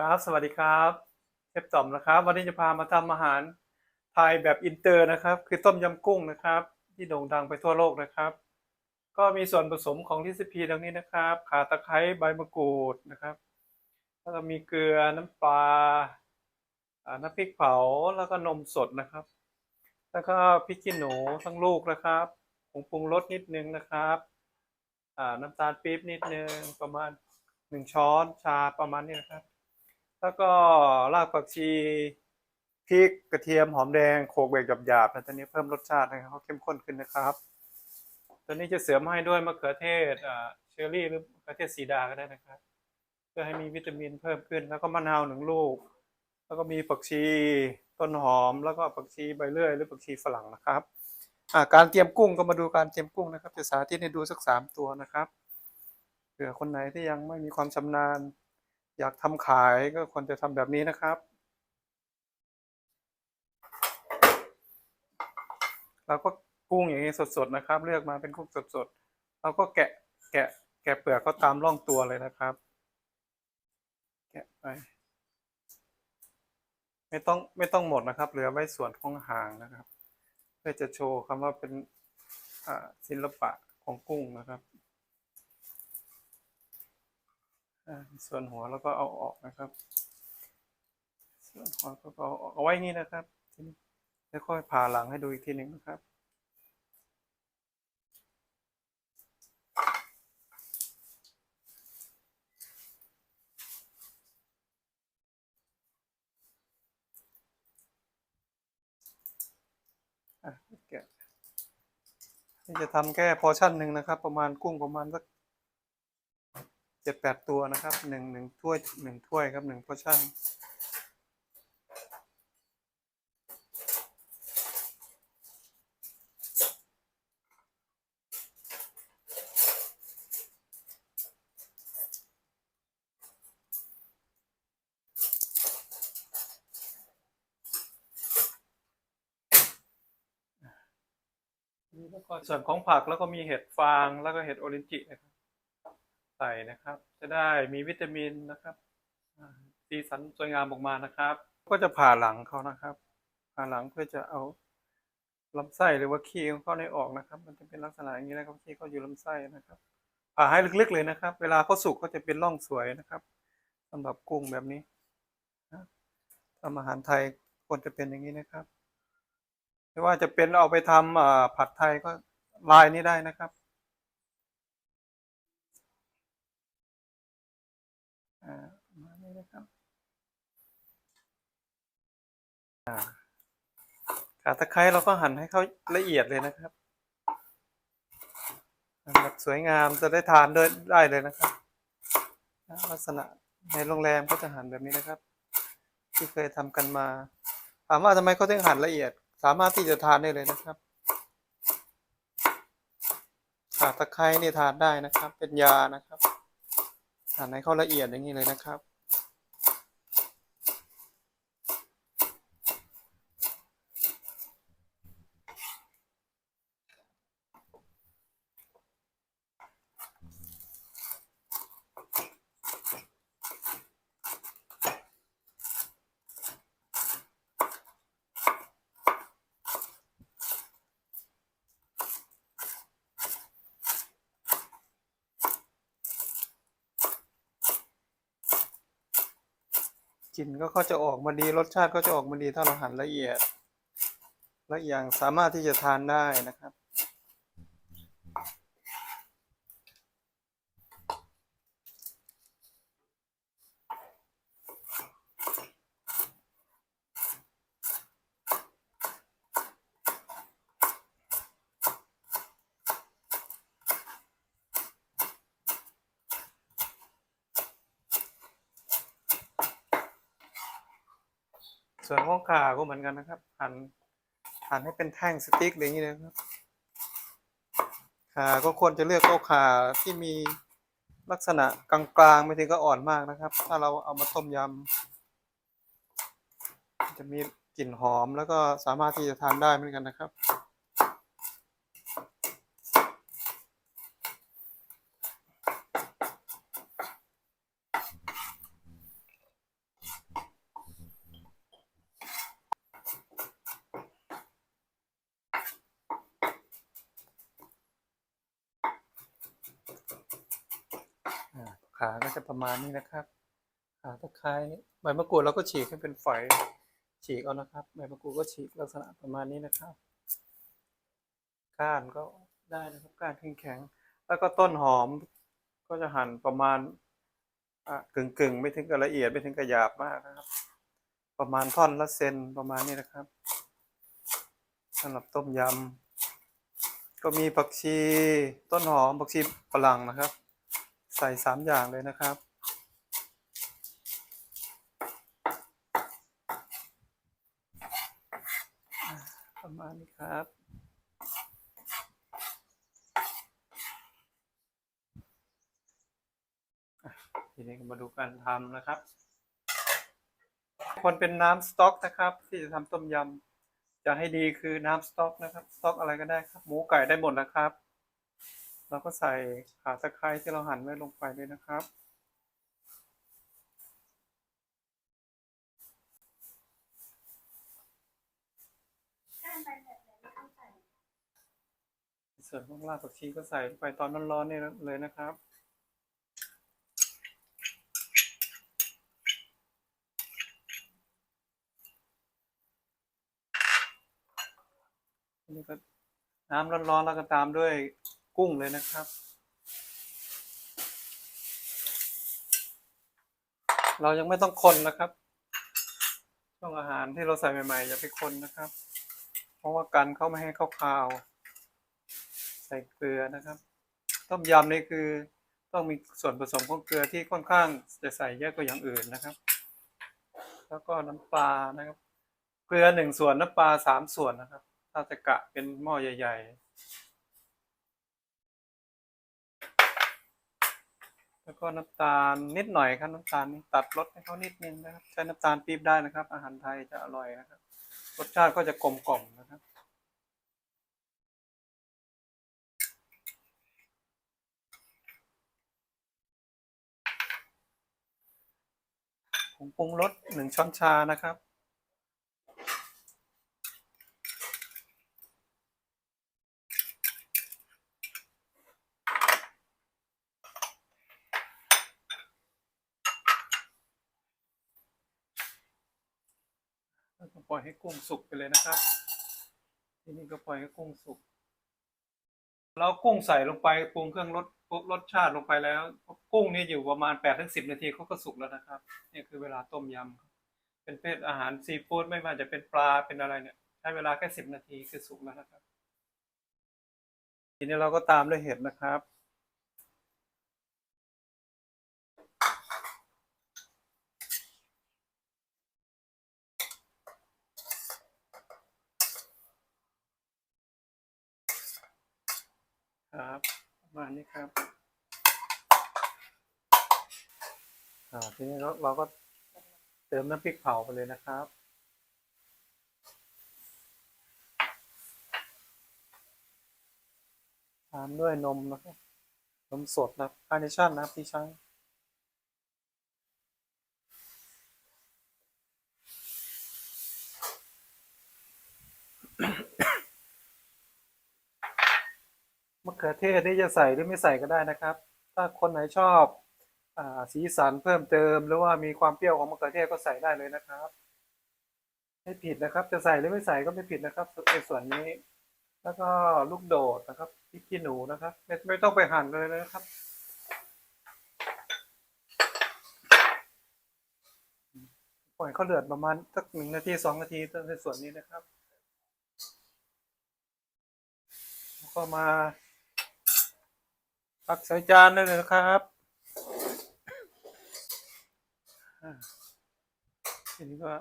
ครับ สวัสดีครับเชฟต่อมนะครับ วันนี้จะพามาทำอาหารไทยแบบอินเตอร์นะครับ คือต้มยำกุ้งนะครับ ที่โด่งดังไปทั่วโลกนะครับ ก็มีส่วนผสมของรีซิปีดังนี้นะครับ ข่าตะไคร้ใบมะกรูดนะครับแล้วก็มีเกลือน้ำปลาน้ำพริกเผาแล้วก็นมสดนะครับ แล้วก็พริกขี้หนูทั้งลูกนะครับผงปรุงรสนิดนึงนะครับน้ำตาลปี๊บนิดนึงประมาณหนึ่งช้อนชาประมาณนี้นะครับ แล้วก็รากผักชีพริกกระเทียมหอมแดงโขลกเบรกหยาบๆนะตอนนี้เพิ่มรสชาติให้เขาเข้มข้นขึ้นนะครับตัวนี้จะเสริมให้ด้วยมะเขือเทศเชอร์รี่หรือมะเขือเทศสีดาก็ได้นะครับ เพื่อให้มีวิตามินเพิ่มขึ้น แล้วก็มะนาวหนึ่งลูก แล้วก็มีผักชีต้นหอม แล้วก็ผักชีใบเลื่อย หรือผักชีฝรั่งนะครับการเตรียมกุ้งก็มาดูการเตรียมกุ้งนะครับ จะสาธิตให้ดูสักสามตัวนะครับเผื่อคนไหนที่ยังไม่มีความชำนาญ อยากทำขายก็ควรจะทำแบบนี้นะครับ เราก็กุ้งอย่างนี้สดๆนะครับ เลือกมาเป็นกุ้งสดๆเราก็แกะแกะแกะเปลือกก็ตามร่องตัวเลยนะครับ แกะไป ไม่ต้องไม่ต้องหมดนะครับ เหลือไว้ส่วนของหางนะครับ เพื่อจะโชว์คำว่าเป็นศิลปะของกุ้งนะครับ อ่า ส่วนหัวแล้วก็เอาออกนะครับ ส่วนหัวก็เอาเอาไว้นี่นะครับทีนี้แล้วค่อยผ่าหลังให้ดูอีกทีหนึ่งนะครับอะแกะนี่จะทำแค่พอชั่นหนึ่งนะครับ ประมาณกุ้งประมาณสัก เจ็ดแปดตัวนะครับหนึ่งหนึ่งถ้วยหนึ่งถ้วยครับหนึ่งพอชั่นส่วนของผักแล้วก็มีเห็ดฟางแล้วก็เห็ดโอรินจินะครับ ส่นะครับ จะได้มีวิตามินนะครับสีสันสวยงามออกมานะครับ ก็จะผ่าหลังเขานะครับผ่าหลังเพื่อจะเอาลำไส้หรือว่าขี้ของเขาในออกนะครับ มันจะเป็นลักษณะอย่างนี้นะครับขี้เขาอยู่ลำไส้นะครับ ผ่าให้ลึกๆเลยนะครับ เวลาเขาสุกก็จะเป็นร่องสวยนะครับสำหรับกุ้งแบบนี้ทำอาหารไทยควรจะเป็นอย่างนี้นะครับไม่ว่าจะเป็นเอาไปทำอ่าผัดไทยก็ลายนี้ได้นะครับ อ่า ประมาณนี้นะครับอ่าขาตะไคร้เราก็หั่นให้เขาละเอียดเลยนะครับแบบสวยงามจะได้ทานด้วยได้เลยนะครับ ลักษณะในโรงแรมก็จะหั่นแบบนี้นะครับ ที่เคยทำกันมา ถามว่าทำไมเขาถึงหั่นละเอียด สามารถที่จะทานได้เลยนะครับขาตะไคร้นี่ทานได้นะครับ เป็นยานะครับ หั่นให้เขาละเอียดอย่างนี้เลยนะครับ กลิ่นก็จะออกมาดีรสชาติก็จะออกมาดีถ้าเราหั่นละเอียด และอีกอย่างสามารถที่จะทานได้นะครับ ส่วนของขาก็เหมือนกันนะครับ หั่นหั่นให้เป็นแท่งสติ๊กอย่างนี้เลยครับขาก็ควรจะเลือกเอาขาที่มีลักษณะกลางๆไม่ถึงก็อ่อนมากนะครับ ถ้าเราเอามาต้มยำจะมีกลิ่นหอมแล้วก็สามารถที่จะทานได้เหมือนกันนะครับ ขาก็จะประมาณนี้นะครับขาตะไคร้ใบมะกรูดเราก็ฉีกให้เป็นฝอยฉีกเอานะครับใบมะกรูดก็ฉีกลักษณะประมาณนี้นะครับก้านก็ได้นะครับก้านแข็งๆแล้วก็ต้นหอมก็จะหั่นประมาณอะกึ่งๆไม่ถึงกับละเอียดไม่ถึงกับหยาบมากนะครับ ประมาณท่อนละเซนประมาณนี้นะครับสำหรับต้มยำก็มีผักชีต้นหอมผักชีฝรั่งนะครับ ใส่สามอย่างเลยนะครับ ประมาณนี้ครับทีนี้มาดูการทำนะครับ ควรเป็นน้ำสต๊อกนะครับ ที่จะทำต้มยำจะให้ดีคือน้ำสต๊อกนะครับ สต๊อกอะไรก็ได้ครับ หมูไก่ได้หมดนะครับ เราก็ใส่ขาตะไคร้ที่เราหั่นไว้ลงไปเลยนะครับ ส่วนของรากผักชีก็ใส่ลงไปตอนร้อนๆนี่เลยนะครับนนี้ก็น้ำร้อนๆแล้วก็ตามด้วย กุ้งเลยนะครับ เรายังไม่ต้องคนนะครับ ช่วงอาหารที่เราใส่ใหม่ๆอย่าไปคนนะครับ เพราะว่ากันเขาไม่ให้เข้าคาวใส่เกลือนะครับ ต้มยำนี่คือต้องมีส่วนผสมของเกลือที่ค่อนข้างจะใส่เยอะกว่าอย่างอื่นนะครับ แล้วก็น้ำปลานะครับ เกลือหนึ่งส่วนน้ำปลาสามส่วนนะครับ ถ้าจะกะเป็นหม้อใหญ่ ๆ แล้วก็น้ำตาลนิดหน่อยครับน้ำตาลนี่ตัดรสให้เขานิดนึงนะครับใช้น้ำตาลปี๊บได้นะครับ อาหารไทยจะอร่อยนะครับ รสชาติก็จะกลมกล่อมนะครับผงปรุงรสหนึ่งช้อนชานะครับ ปล่อยให้กุ้งสุกไปเลยนะครับ ทีนี้ก็ปล่อยให้กุ้งสุกเรากุ้งใส่ลงไปปรุงเครื่องรสรสชาติลงไปแล้ว กุ้งนี่อยู่ประมาณแปดถึงสิบนาทีเขาก็สุกแล้วนะครับนี่คือเวลาต้มยำเป็นเพศอาหารซีฟู้ดไม่ว่าจะเป็นปลาเป็นอะไรเนี่ยใช้เวลาแค่สิบนาทีคือสุกแล้วนะครับ ทีนี้เราก็ตามด้วยเห็ดนะครับ ครับประมาณนี้ครับอ่าทีนี้เราเราก็เติมน้ำพริกเผาไปเลยนะครับตามด้วยนมนะครับนมสดนะคาร์เนชั่นนะครับที่ใช้ะเขือเทศนี่จะใส่หรือไม่ใส่ก็ได้นะครับ ถ้าคนไหนชอบอสีสันเพิ่มเติม หรือว่ามีความเปรี้ยวของมะเขือเทศก็ใส่ได้เลยนะครับไม่ผิดนะครับ จะใส่หรือไม่ใส่ก็ไม่ผิดนะครับในส่วนนี้ แล้วก็ลูกโดดนะครับพริกขี้หนูนะครับ ไม่ไม่ต้องไปหั่นเลยนะครับปล่อยเขาเดือดประมาณสักหนึ่งนาทีสองนาทีในส่วนนี้นะครับ แล้วก็มา ตักใส่จานได้เลยนะครับทีนี้ก็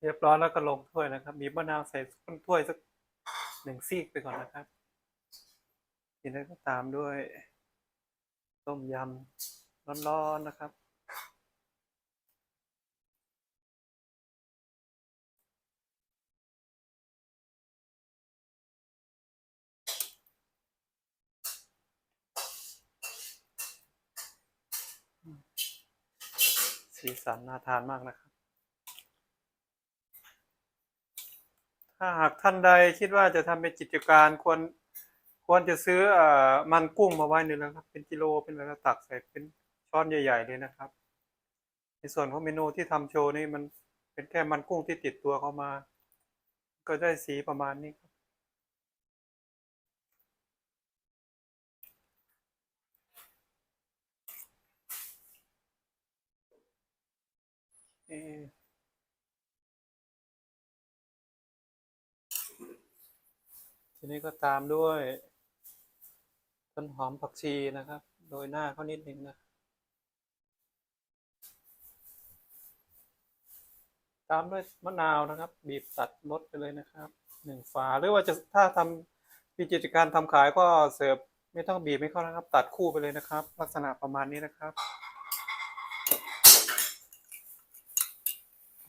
เรียบร้อยแล้วก็ลงถ้วยนะครับ มีมะนาวใส่ต้นถ้วยสักหนึ่งซีกไปก่อนนะครับ ทีนี้ก็ตามด้วย ต้มยำร้อนๆนะครับ สีสันน่าทานมากนะครับ ถ้าหากท่านใดคิดว่าจะทำเป็นกิจการควรควรจะซื้ออมันกุ้งมาไว้นี่แล้วครับ เป็นกิโลเป็นอะไรแล้วตักใส่เป็นช้อนใหญ่ ๆ เลยนะครับ ในส่วนของเมนูที่ทำโชว์นี่มันเป็นแค่มันกุ้งที่ติดตัวเข้ามา ก็ได้สีประมาณนี้ครับ เออทีนี้ก็ตามด้วยต้นหอมผักชีนะครับโรยหน้าเขานิดนึงนะ ตามด้วยมะนาวนะครับ บีบตัดรสไปเลยนะครับหนึ่งฝาหรือว่าจะถ้าทำมีกิจการทำขายก็เสิร์ฟไม่ต้องบีบไม่เข้านะครับ ตัดคู่ไปเลยนะครับ ลักษณะประมาณนี้นะครับ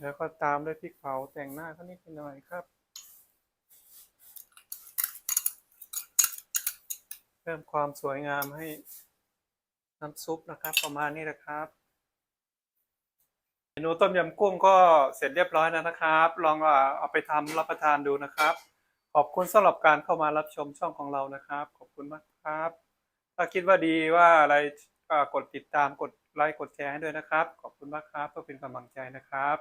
แล้วก็ตามด้วยพริกเผาแต่งหน้าเขานิดหน่อยครับ เพิ่มความสวยงามให้น้ำซุปนะครับ ประมาณนี้นะครับเมนูต้มยำกุ้งก็เสร็จเรียบร้อยแล้วนะครับ ลองเอาไปทำรับประทานดูนะครับ ขอบคุณสำหรับการเข้ามารับชมช่องของเรานะครับ ขอบคุณมากครับ ถ้าคิดว่าดีว่าอะไรกดติดตามกดไลค์กดแชร์ให้ด้วยนะครับ ขอบคุณมากครับเพื่อเป็นกำลังใจนะครับ